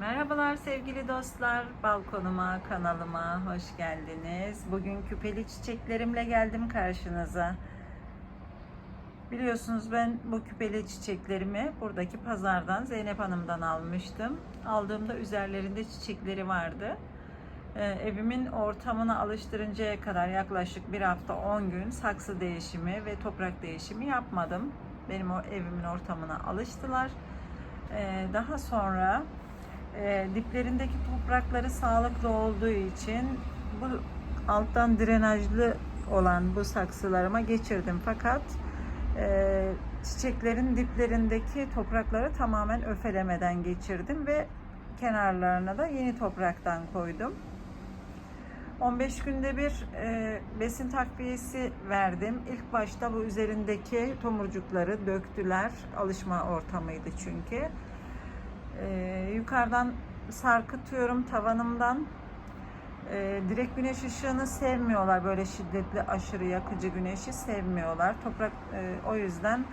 Merhabalar sevgili dostlar, balkonuma, kanalıma hoş geldiniz. Bugün küpeli çiçeklerimle geldim karşınıza. Biliyorsunuz ben bu küpeli çiçeklerimi buradaki pazardan Zeynep Hanım'dan almıştım. Aldığımda üzerlerinde çiçekleri vardı. Ee, evimin ortamına alıştırıncaya kadar yaklaşık bir hafta 10 gün saksı değişimi ve toprak değişimi yapmadım. Benim o evimin ortamına alıştılar. Ee, daha sonra e, diplerindeki toprakları sağlıklı olduğu için bu alttan drenajlı olan bu saksılarıma geçirdim. Fakat e, çiçeklerin diplerindeki toprakları tamamen öfelemeden geçirdim ve kenarlarına da yeni topraktan koydum. 15 günde bir e, besin takviyesi verdim. İlk başta bu üzerindeki tomurcukları döktüler. Alışma ortamıydı çünkü. Ee, yukarıdan sarkıtıyorum tavanımdan. Ee, direkt güneş ışığını sevmiyorlar. Böyle şiddetli aşırı yakıcı güneşi sevmiyorlar. Toprak e, o yüzden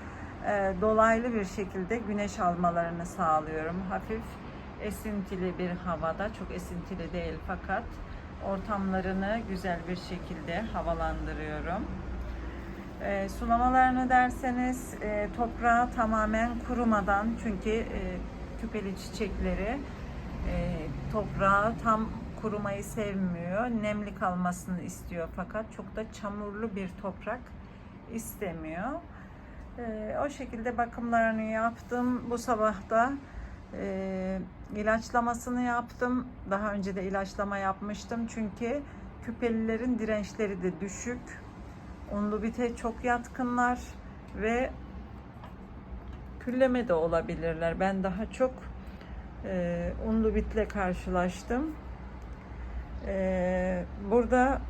e, dolaylı bir şekilde güneş almalarını sağlıyorum. Hafif esintili bir havada, çok esintili değil fakat ortamlarını güzel bir şekilde havalandırıyorum. E, sulamalarını derseniz e, toprağı tamamen kurumadan çünkü e, küpeli çiçekleri e, toprağı tam kurumayı sevmiyor. Nemli kalmasını istiyor fakat çok da çamurlu bir toprak istemiyor. E, o şekilde bakımlarını yaptım. Bu sabah da e, ilaçlamasını yaptım. Daha önce de ilaçlama yapmıştım çünkü küpelilerin dirençleri de düşük. Unlu bite çok yatkınlar ve külleme de olabilirler. Ben daha çok e, unlu bitle karşılaştım. E, burada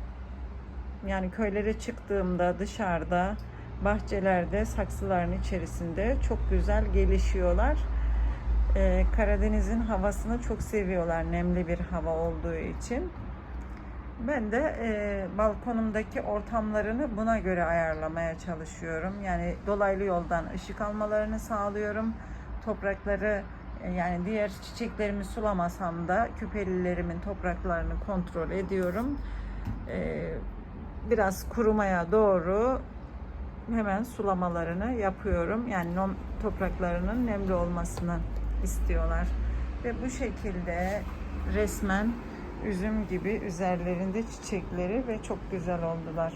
yani köylere çıktığımda dışarıda bahçelerde saksıların içerisinde çok güzel gelişiyorlar. E, Karadeniz'in havasını çok seviyorlar nemli bir hava olduğu için. Ben de e, balkonumdaki ortamlarını buna göre ayarlamaya çalışıyorum. Yani dolaylı yoldan ışık almalarını sağlıyorum. Toprakları e, yani diğer çiçeklerimi sulamasam da küpelilerimin topraklarını kontrol ediyorum. E, biraz kurumaya doğru hemen sulamalarını yapıyorum. Yani nom, topraklarının nemli olmasını istiyorlar. Ve bu şekilde resmen üzüm gibi üzerlerinde çiçekleri ve çok güzel oldular.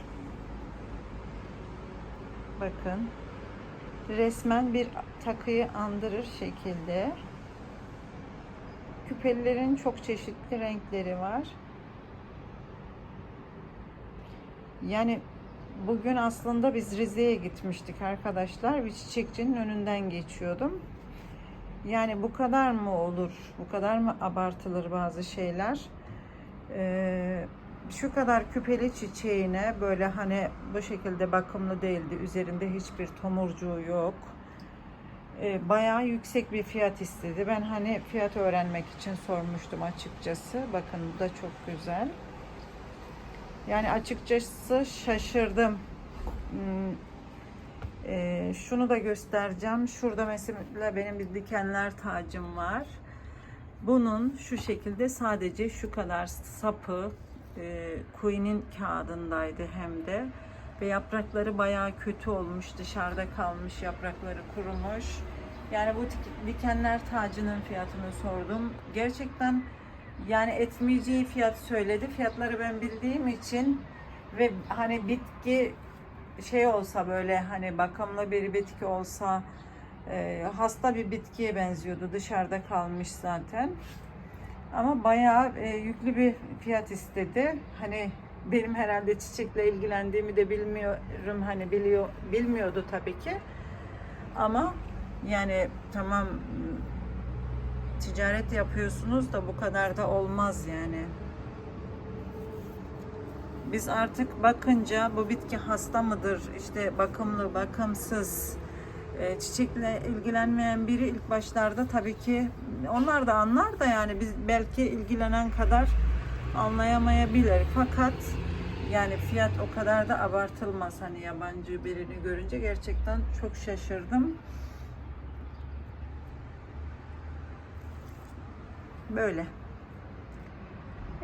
Bakın resmen bir takıyı andırır şekilde küpelilerin çok çeşitli renkleri var. Yani bugün aslında biz Rize'ye gitmiştik arkadaşlar. Bir çiçekçinin önünden geçiyordum. Yani bu kadar mı olur? Bu kadar mı abartılır bazı şeyler? Ee, şu kadar küpeli çiçeğine böyle hani bu şekilde bakımlı değildi. Üzerinde hiçbir tomurcuğu yok. Ee, bayağı yüksek bir fiyat istedi. Ben hani fiyat öğrenmek için sormuştum açıkçası. Bakın bu da çok güzel. Yani açıkçası şaşırdım. Hmm, e, şunu da göstereceğim. Şurada mesela benim bir dikenler tacım var. Bunun şu şekilde sadece şu kadar sapı e, Queen'in kağıdındaydı hem de ve yaprakları bayağı kötü olmuş dışarıda kalmış yaprakları kurumuş. Yani bu dikenler tacının fiyatını sordum. Gerçekten yani etmeyeceği fiyat söyledi. Fiyatları ben bildiğim için ve hani bitki şey olsa böyle hani bakımlı bir bitki olsa e, hasta bir bitkiye benziyordu. Dışarıda kalmış zaten. Ama bayağı e, yüklü bir fiyat istedi. Hani benim herhalde çiçekle ilgilendiğimi de bilmiyorum. Hani biliyor bilmiyordu tabii ki. Ama yani tamam ticaret yapıyorsunuz da bu kadar da olmaz yani. Biz artık bakınca bu bitki hasta mıdır, işte bakımlı, bakımsız, çiçekle ilgilenmeyen biri ilk başlarda tabii ki onlar da anlar da yani biz belki ilgilenen kadar anlayamayabilir. Fakat yani fiyat o kadar da abartılmaz hani yabancı birini görünce gerçekten çok şaşırdım. Böyle.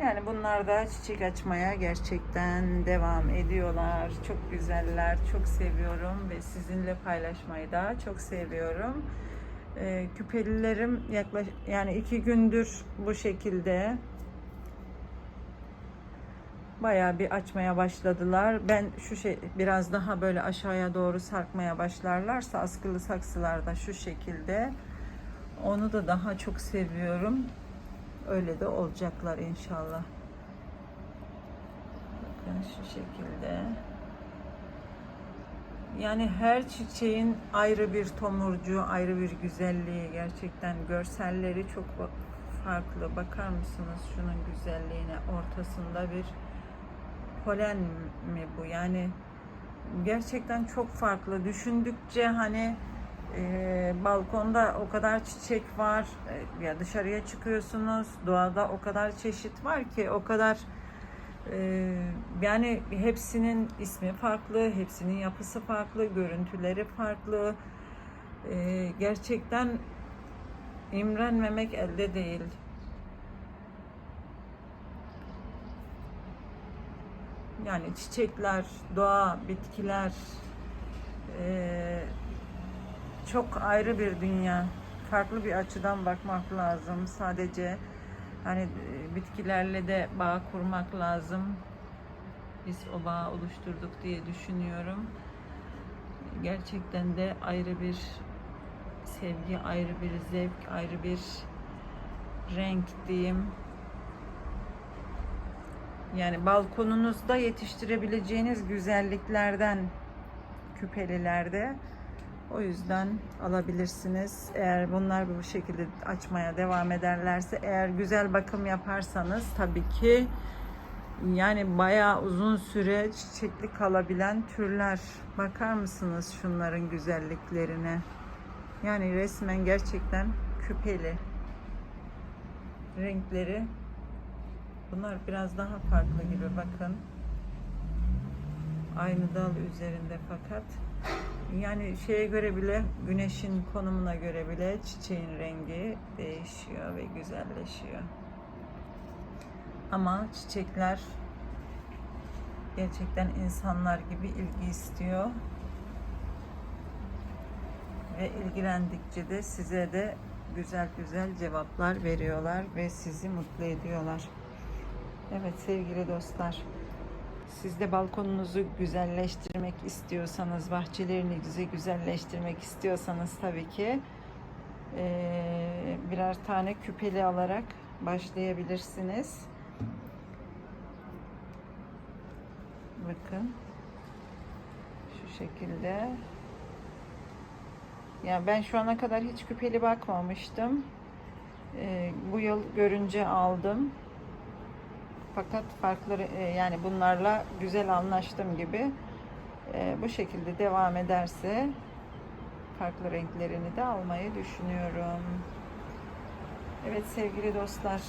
Yani bunlar da çiçek açmaya gerçekten devam ediyorlar. Çok güzeller, çok seviyorum ve sizinle paylaşmayı da çok seviyorum. Ee, küpelilerim yaklaş yani iki gündür bu şekilde bayağı bir açmaya başladılar. Ben şu şey biraz daha böyle aşağıya doğru sarkmaya başlarlarsa askılı saksılarda şu şekilde onu da daha çok seviyorum. Öyle de olacaklar inşallah. Bakın şu şekilde. Yani her çiçeğin ayrı bir tomurcu, ayrı bir güzelliği. Gerçekten görselleri çok farklı. Bakar mısınız şunun güzelliğine? Ortasında bir polen mi bu? Yani gerçekten çok farklı. Düşündükçe hani e, balkonda o kadar çiçek var. E, ya dışarıya çıkıyorsunuz. Doğada o kadar çeşit var ki o kadar e, yani hepsinin ismi farklı, hepsinin yapısı farklı, görüntüleri farklı. E, gerçekten imrenmemek elde değil. Yani çiçekler, doğa, bitkiler e, çok ayrı bir dünya. Farklı bir açıdan bakmak lazım. Sadece hani bitkilerle de bağ kurmak lazım. Biz o bağı oluşturduk diye düşünüyorum. Gerçekten de ayrı bir sevgi, ayrı bir zevk, ayrı bir renk diyeyim. Yani balkonunuzda yetiştirebileceğiniz güzelliklerden küpelilerde. O yüzden alabilirsiniz. Eğer bunlar bu şekilde açmaya devam ederlerse, eğer güzel bakım yaparsanız tabii ki yani bayağı uzun süre çiçekli kalabilen türler. Bakar mısınız şunların güzelliklerine? Yani resmen gerçekten küpeli. Renkleri Bunlar biraz daha farklı gibi bakın. Aynı dal üzerinde fakat yani şeye göre bile güneşin konumuna göre bile çiçeğin rengi değişiyor ve güzelleşiyor. Ama çiçekler gerçekten insanlar gibi ilgi istiyor. Ve ilgilendikçe de size de güzel güzel cevaplar veriyorlar ve sizi mutlu ediyorlar. Evet sevgili dostlar. Siz de balkonunuzu güzelleştirmek istiyorsanız, bahçelerinizi güzelleştirmek istiyorsanız tabii ki birer tane küpeli alarak başlayabilirsiniz. Bakın. Şu şekilde. Ya ben şu ana kadar hiç küpeli bakmamıştım. Bu yıl görünce aldım. Fakat farklı e, yani bunlarla güzel anlaştım gibi E, bu şekilde devam ederse farklı renklerini de almayı düşünüyorum. Evet sevgili dostlar